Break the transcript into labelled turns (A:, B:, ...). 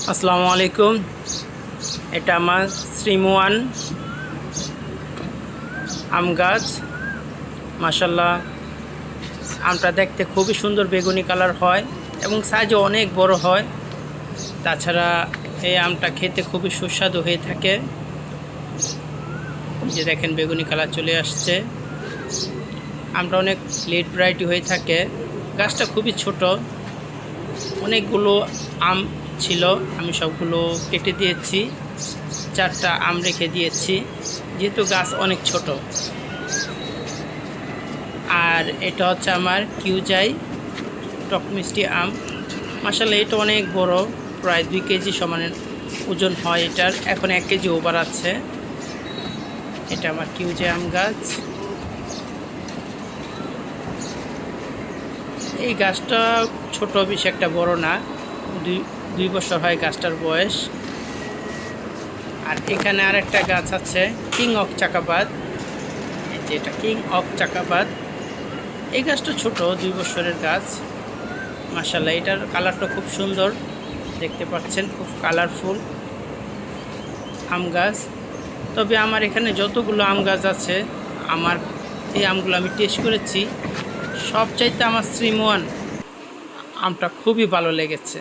A: আসসালামু আলাইকুম। এটা আমার শ্রীমোয়ান আম গাছ। মাসাল্লাহ আমটা দেখতে খুবই সুন্দর বেগুনি কালার হয় এবং সাইজও অনেক বড় হয়। তাছাড়া এই আমটা খেতে খুবই সুস্বাদু হয়ে থাকে। যে দেখেন বেগুনি কালার চলে আসছে। আমটা অনেক লেট ভ্যারাইটি হয়ে থাকে। গাছটা খুবই ছোট। অনেকগুলো আম ছিল, আমি সবগুলো কেটে দিয়েছি, চারটা আম রেখে দিয়েছি, যেহেতু গাছ অনেক ছোট। আর এটা হচ্ছে আমার কিউজাই টক মিষ্টি আম। মাসাল্লাহ এটা অনেক বড়, প্রায় দুই কেজি সমানের ওজন হয় এটার। এখন এক কেজি ওভার আছে। এটা আমার কিউজাই আম গাছ। এই গাছটা ছোট বেশি একটা বড় না। দুই দুই বছর হয় গাছটার বয়স। আর এখানে আর একটা গাছ আছে, কিং অফ চাকাবাদ। যেটা কিং অফ চাকাবাদ। এই গাছটা ছোট, দুই বছরের গাছ। মাসাল্লাহ এটার কালারটা খুব সুন্দর। দেখতে পাচ্ছেন, খুব কালারফুল আম গাছ। তবে আমার এখানে যতগুলো আম গাছ আছে, আমার এই আমগুলো আমি টেস্ট করেছি। সবচাইতে আমার শ্রীমোহন আমটা খুবই ভালো লেগেছে।